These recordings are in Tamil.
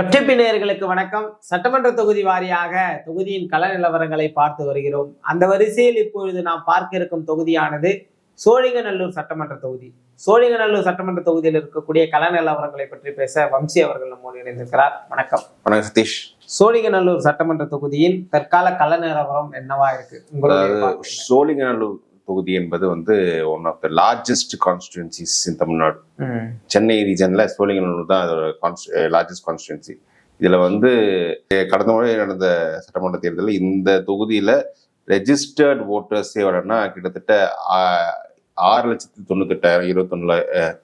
எஃப்டிபி நேயர்களுக்கு வணக்கம். சட்டமன்ற தொகுதி வாரியாக தொகுதியின் கள நிலவரங்களை பார்த்து வருகிறோம். அந்த வரிசையில் இப்பொழுது நாம் பார்க்க இருக்கும் தொகுதியானது சோழிங்கநல்லூர் சட்டமன்ற தொகுதி. சோழிங்கநல்லூர் சட்டமன்ற தொகுதியில் இருக்கக்கூடிய கள நிலவரங்களை பற்றி பேச வம்சி அவர்கள் நம்மோடு இணைந்திருக்கிறார். வணக்கம். வணக்கம் சதீஷ். சோழிங்கநல்லூர் சட்டமன்ற தொகுதியின் தற்கால கள நிலவரம் என்னவா இருக்கு? சோழிங்கநல்லூர் தொகுதி என்பது வந்து one of the largest constituencies in Tamil Nadu Chennai ரீஜன்ல Sholinganallur தான் அதோட லார்ஜஸ்ட் கான்ஸ்டிடுவன்சி இதுல வந்து அஹ், கடந்த முறை நடந்த சட்டமன்ற தேர்தலில் இந்த தொகுதியில ரெஜிஸ்டர்ட் ஓட்டர்ஸே எவ்வளோன்னா கிட்டத்தட்ட ஆறு லட்சத்தி தொண்ணூத்தெட்டாயிரம் இருபத்தொன்னுல அஹ்,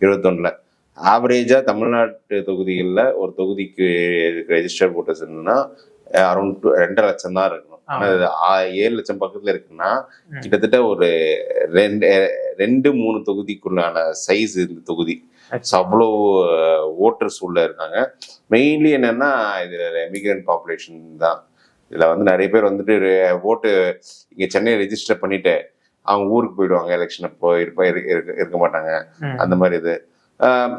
இருபத்தொன்னுல. ஆவரேஜா தமிழ்நாட்டு தொகுதிகளில் ஒரு தொகுதிக்கு ரெஜிஸ்டர்ட் ஓட்டர்ஸ் என்னன்னா அரௌண்ட் ரெண்டரை லட்சம் தான் இருக்கணும். ஏழு லட்சம் பக்கத்துல இருக்குன்னா. கிட்டத்தட்ட ஒரு ரெண்டு ரெண்டு மூணு தொகுதிக்குள்ளான சைஸ் இந்த தொகுதி. So அவ்வளோ ஓட்டர்ஸ் உள்ள இருக்காங்க. மெயின்லி என்னன்னா இது எமிகிரண்ட் பாப்புலேஷன் தான். இதுல வந்து நிறைய பேர் வந்துட்டு ஓட்டு இங்க சென்னை ரெஜிஸ்டர் பண்ணிட்டு அவங்க ஊருக்கு போயிடுவாங்க. எலெக்ஷன் அப்போ இருப்ப இருக்க- மாட்டாங்க. அந்த மாதிரி இது.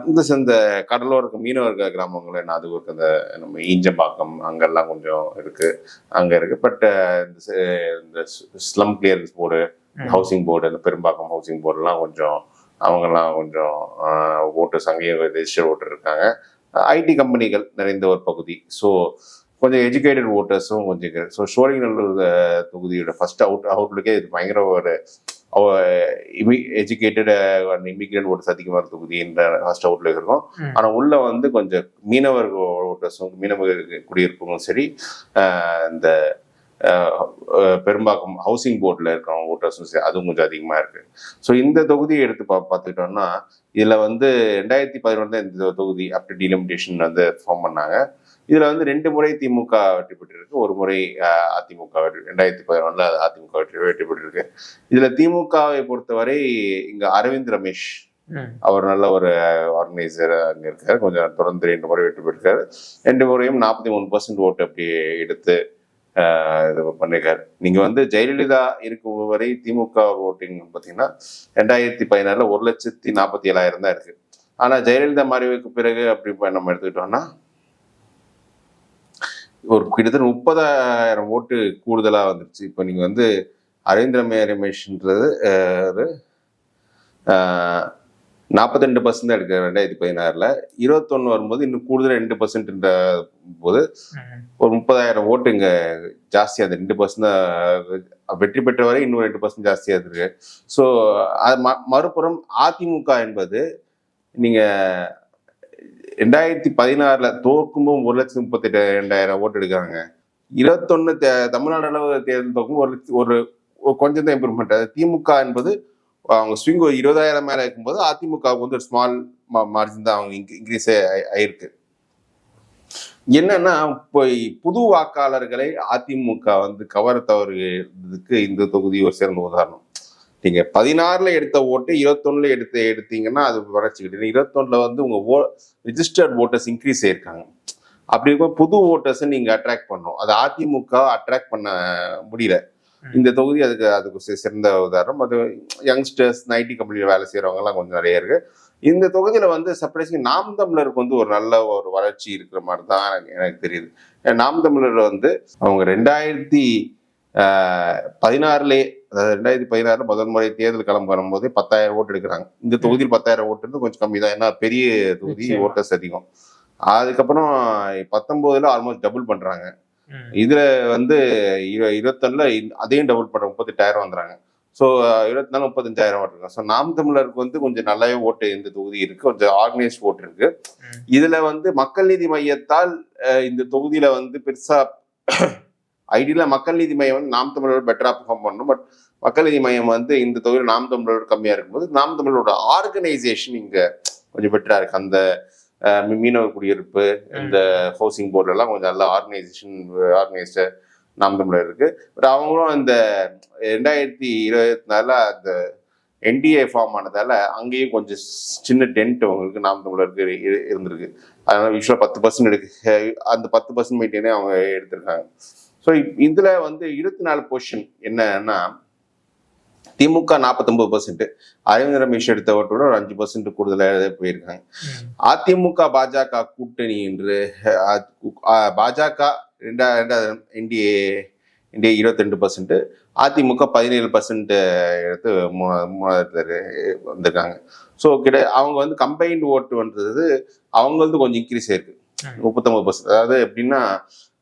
இந்த இந்த கடலோர மீனவர்கள் கிராமங்கள் என்ன அது இருக்கு அந்த நம்ம ஈஞ்சம்பாக்கம் அங்கெல்லாம் கொஞ்சம் இருக்கு. அங்க இருக்கு. பட் இந்த இந்த slum clearance board. Housing board இந்த பெரும்பாக்கம் ஹவுசிங் போர்டுலாம் கொஞ்சம் அவங்கெல்லாம் கொஞ்சம் ஓட்டர்ஸ் அங்கேயும் ரெஜிஸ்டர் ஓட்டர் இருக்காங்க. ஐடி கம்பெனிகள் நிறைந்த ஒரு பகுதி. ஸோ கொஞ்சம் எஜுகேட்டட் ஓட்டர்ஸும் கொஞ்சம் ஸோ சோழிங்கநல்லூர் அஹ், தொகுதியோட ஃபர்ஸ்ட் அவுட் அவுட்லுக்கே இது பயங்கர ஒரு இமி எஜுகேட்டட் இமிகிரண்ட் ஓட்டர்ஸ் அதிகமாக இருக்க தொகுதின்ற ஃபர்ஸ்ட் அவுட்ல இருக்கும். ஆனால் உள்ள வந்து கொஞ்சம் மீனவர் ஓட்டர்ஸும் மீனவர் குடியிருப்பும் சரி இந்த பெரும்பாக்கம் ஹவுசிங் போர்டில் இருக்கிறவங்க ஓட்டர்ஸும் சரி அதுவும் கொஞ்சம் அதிகமாக இருக்கு. ஸோ இந்த தொகுதியை எடுத்து பா பார்த்துக்கிட்டோம்னா இதில் வந்து ரெண்டாயிரத்தி பதினொன்று இந்த தொகுதி அப்டி டிலிமிட்டேஷன் வந்து ஃபார்ம் பண்ணாங்க. இதில் வந்து ரெண்டு முறை திமுக வெற்றி பெற்றிருக்கு. ஒரு முறை அதிமுக வெற்றி ரெண்டாயிரத்தி பதினொன்றில் அதிமுக வெற்றி வெற்றி பெற்றிருக்கு. இதில் திமுகவை பொறுத்தவரை இங்கே அரவிந்த் ரமேஷ் அவர் நல்ல ஒரு ஆர்கனைசர் அங்கே இருக்காரு. கொஞ்சம் தொடர்ந்து ரெண்டு முறை வெற்றி பெற்றிருக்காரு. ரெண்டு முறையும் நாற்பத்தி மூணு பர்சன்ட் ஓட்டு அப்படி எடுத்து ஆஹ், இது பண்ணிருக்காரு. நீங்க வந்து ஜெயலலிதா இருக்கும் வரை திமுக ஓட்டிங் பார்த்தீங்கன்னா ரெண்டாயிரத்தி பதினாறுல ஒரு லட்சத்தி நாற்பத்தி ஏழாயிரம் தான் இருக்கு. ஆனா ஜெயலலிதா மறைவுக்கு பிறகு அப்படி நம்ம எடுத்துக்கிட்டோம்னா ஒரு கிட்டத்தட்ட முப்பதாயிரம் ஓட்டு கூடுதலா வந்துருச்சு. இப்போ நீங்க வந்து அரவிந்திரமே ரமேஷ்ன்றது நாற்பத்தி ரெண்டு பர்சன்ட் தான் எடுக்க ரெண்டாயிரத்தி பதினாறுல. இருபத்தொன்னு வரும்போது இன்னும் கூடுதல் ரெண்டு பர்சன்ட்ன்ற போது ம், ஒரு முப்பதாயிரம் ஓட்டு இங்க ஜாஸ்தியா இருக்கு. ரெண்டு பர்சன்ட் வெற்றி பெற்ற வரை இன்னும் ரெண்டு பர்சன்ட் ஜாஸ்தியா இருக்கு. ஸோ மறுபுறம் அதிமுக என்பது நீங்க ரெண்டாயிரத்தி பதினாறுல தோற்கும்போது ஒரு லட்சத்தி முப்பத்தெட்டு ரெண்டாயிரம் ஓட்டு எடுக்கிறாங்க. இருபத்தொன்னு தே- தமிழ்நாடு அளவு தேர்தல் தோக்கும் ஒரு லட்சம் ஒரு கொஞ்சம் தான் இம்ப்ரூவ்மெண்ட் அது திமுக என்பது அவங்க ஸ்விங் ஒரு இருபதாயிரம் மேலே இருக்கும்போது அதிமுகவுக்கு வந்து ஒரு ஸ்மால் மார்ஜின் தான் அவங்க இன்க்ரீஸே ஆயிருக்கு. என்னன்னா இப்போ புது வாக்காளர்களை அதிமுக வந்து கவர தவறுக்கு இந்த தொகுதி ஒரு சிறந்த உதாரணம். நீங்க பதினாறுல எடுத்த ஓட்டு இருபத்தொன்னுல எடுத்து எடுத்தீங்கன்னா அது வளர்ச்சிக்கிட்டு இருபத்தொன்னுல வந்து உங்க ஓ ரிஜிஸ்டர்ட் ஓட்டர்ஸ் இன்க்ரீஸ் ஆயிருக்காங்க. அப்படி இருக்கும் புது ஓட்டர்ஸை நீங்க அட்ராக்ட் பண்ணணும். அது அதிமுக அட்ராக்ட் பண்ண முடியல. இந்த தொகுதி அதுக்கு அதுக்கு சிறந்த உதாரணம். அது யங்ஸ்டர்ஸ் ஐடி கம்பெனியில் வேலை செய்யறவங்க எல்லாம் கொஞ்சம் நிறைய இருக்கு. இந்த தொகுதியில வந்து சர்ப்ரைசிங் நாம் தமிழருக்கு வந்து ஒரு நல்ல ஒரு வளர்ச்சி இருக்கிற மாதிரி தான் எனக்கு- தெரியுது. நாம் தமிழர் வந்து அவங்க ரெண்டாயிரத்தி பதினாறுலே அதாவது ரெண்டாயிரத்தி பதினாறுல முதல் முறை தேர்தல் கிளம்ப வரும்போது பத்தாயிரம் ஓட்டு எடுக்கிறாங்க. இந்த தொகுதியில் பத்தாயிரம் ஓட்டு இருந்து கொஞ்சம் கம்மி தான். ஏன்னா பெரிய தொகுதி. ஓட்டர்ஸ் அதிகம். அதுக்கப்புறம் பத்தொன்பதுல ஆல்மோஸ்ட் டபுள் பண்றாங்க. இதுல வந்து இரு- இருபத்தொன்னுல அதையும் டபுள் பண்ற முப்பத்தெட்டாயிரம் வந்துறாங்க ஸோ இருபத்தி நாலு முப்பத்தஞ்சாயிரம் ஓட்டு இருக்கு ஸோ நாம் தமிழருக்கு வந்து கொஞ்சம் நல்லாவே ஓட்டு இந்த தொகுதி இருக்கு. கொஞ்சம் ஆர்கனைஸ்ட் ஓட்டு இருக்கு. இதுல வந்து மக்கள் நீதி மையத்தால் இந்த தொகுதியில வந்து பெருசா ஐடியில மக்கள் நீதி மையம் வந்து நாம் தமிழரோட பெட்டரா பெர்ஃபார்ம் பண்ணணும். பட் மக்கள் நீதி மையம் வந்து இந்த தொகுதியில் நாம் தமிழரோட கம்மியா இருக்கும்போது நாம் தமிழரோட ஆர்கனைசேஷன் இங்க கொஞ்சம் பெட்டரா இருக்கு. அந்த அஹ், மீனவர் குடியிருப்பு இந்த ஹவுசிங் போர்டுல எல்லாம் கொஞ்சம் நல்ல ஆர்கனைசேஷன் ஆர்கனைஸ்டு நாம் தமிழர் இருக்கு. பட் அவங்களும் இந்த ரெண்டாயிரத்தி இருபத்தி நாலுல அந்த என்டிஏ ஃபார்ம் ஆனதால அங்கேயும் கொஞ்சம் சின்ன டென்ட் அவங்களுக்கு நாம் தமிழருக்கு இரு- இரு- இருந்திருக்கு. அதனால யூஸ்வலாக பத்து பர்சன்ட் எடுக்க அந்த பத்து பர்சன்ட் மீட்டினே அவங்க எடுத்திருக்காங்க. ஸோ இதுல வந்து இருபத்தி நாலு பொசிஷன் என்னன்னா திமுக நாற்பத்தொன்பது பர்சன்ட் அரவிந்த் ரமேஷ் எடுத்த ஓட்டோட ஒரு அஞ்சு பர்சன்ட் கூடுதலாக போயிருக்காங்க. அதிமுக பாஜக கூட்டணி என்று பாஜக ரெண்டா ரெண்டாவது என்டிஏ இந்தியா இருபத்தி ரெண்டு பர்சன்ட் அதிமுக பதினேழு பர்சன்ட் எடுத்து மூணா- மூணாவது வந்திருக்காங்க. ஸோ கிட்ட அவங்க வந்து கம்பைன்டு ஓட்டு வந்தது அவங்களது கொஞ்சம் இன்க்ரீஸ் ஆயிருக்கு ம். முப்பத்தொன்பது பர்சன்ட் அதாவது எப்படின்னா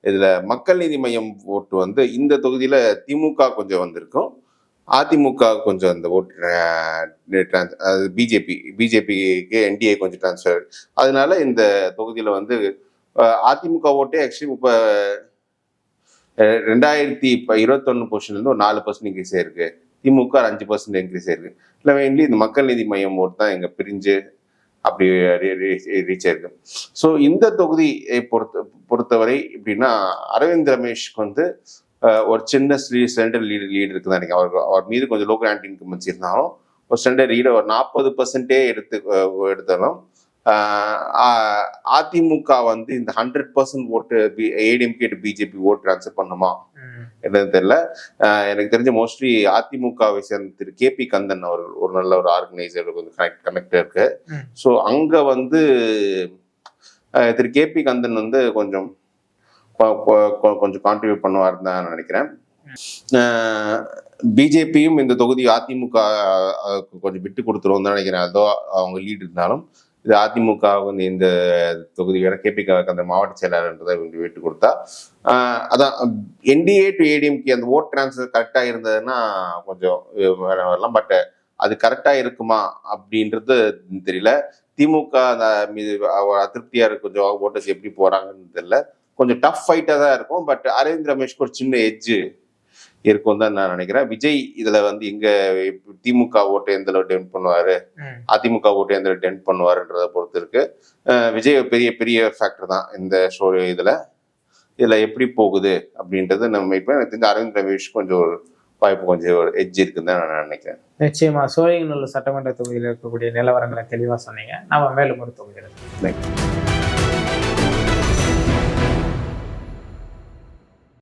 இதில் மக்கள் நீதி மையம் ஓட்டு வந்து இந்த தொகுதியில் திமுக கொஞ்சம் வந்திருக்கும். அதிமுக கொஞ்சம் அந்த ஓட்டு ட்ரான்ஸ் அது பிஜேபி பிஜேபிக்கு என்டிஏ கொஞ்சம் ட்ரான்ஸ்ஃபர் அதனால இந்த தொகுதியில் வந்து அதிமுக ஓட்டே ஆக்சுவலி இப்போ ரெண்டாயிரத்தி இப்போ இருபத்தொன்னு பொசிஷன்லேருந்து ஒரு நாலு பர்சன்ட் இன்க்ரீஸ் ஆயிருக்கு. திமுக ஒரு அஞ்சு பர்சன்ட் இன்க்ரீஸ் ஆயிருக்கு. இல்லை மெயின்லி இந்த மக்கள் நீதி மையம் ஓட்டு தான் எங்கள் பிரிஞ்சு அப்படி ரீச் ஆயிருக்கு. ஸோ இந்த தொகுதியை பொறுத்த பொறுத்தவரை எப்படின்னா அரவிந்த் ரமேஷ்க்கு வந்து ஒரு சின்ன சென்ட்ரல் லீடு லீடு இருக்குதான் நினைக்கிறேன். அவர் அவர் மீது கொஞ்சம் லோக்கல் ஆன்டி இன்கம் இருந்தாலும் ஒரு சென்ட்ரல் லீடு ஒரு நாற்பது பர்சன்டே எடுத்து எடுத்தாலும் அதிமுக வந்து இந்த hundred percent vote ADMK to BJP vote transfer பண்ணுமா? என்னன்னு தெரியல. எனக்கு தெரிஞ்ச மோஸ்ட்லி அதிமுகவை சேர்ந்த திரு கே பி கந்தன் அவர்கள் ஒரு நல்ல ஒரு ஆர்கனைசர் கொஞ்சம் கனெக்ட் கனெக்ட் இருக்கு. ஸோ அங்க வந்து திரு கே பி கந்தன் வந்து கொஞ்சம் கொஞ்சம் கான்ட்ரிபியூட் பண்ணுவார் தான் நான் நினைக்கிறேன். பிஜேபியும் இந்த தொகுதி அதிமுக கொஞ்சம் விட்டு கொடுத்துருவோம் தான் நினைக்கிறேன். அதோ அவங்க லீட் இருந்தாலும். இது அதிமுக வந்து இந்த தொகுதியோட கேபி அந்த மாவட்ட செயலாளர்ன்றதை இவங்க விட்டு கொடுத்தா அதான் என்டிஏ டு ஏடிஎம்கே அந்த ஓட் டிரான்ஸ்ஃபர் கரெக்டாக இருந்ததுன்னா கொஞ்சம் வரலாம் பட் அது கரெக்டாக இருக்குமா அப்படின்றது தெரியல. திமுக மீது அதிருப்தியாக இருக்கு கொஞ்சம் ஓட்டர்ஸ் எப்படி போகிறாங்கன்னு தெரியல. கொஞ்சம் டஃப் ஃபைட்டாக தான் இருக்கும் பட் அரவிந்த் ரமேஷ்க்கு ஒரு சின்ன எஜ்ஜு இருக்கும் தான் நான் நினைக்கிறேன். விஜய் இதுல வந்து எங்க திமுக ஓட்டை எந்த அளவு டென் பண்ணுவாரு? அதிமுக ஓட்டு எந்த டென்ட் பண்ணுவாருன்றதை பொறுத்து இருக்கு. விஜய் பெரிய பெரிய ஃபேக்டர் தான் இந்த ஷோ இதுல. இதுல எப்படி போகுது அப்படின்றது நம்ம இப்போ எனக்கு தெரிஞ்ச அரவிந்த் ரமேஷ் கொஞ்சம் ஒரு வாய்ப்பு கொஞ்சம் ஒரு எட்ஜ் இருக்குன்னு தான் நான் நினைக்கிறேன். நிச்சயமா. சோழிங்கநல்லூர் சட்டமன்ற தொகுதியில் இருக்கக்கூடிய நிலவரங்களை தெளிவா சொன்னீங்க. நாம மேலும் ஒரு தொகுதியில்.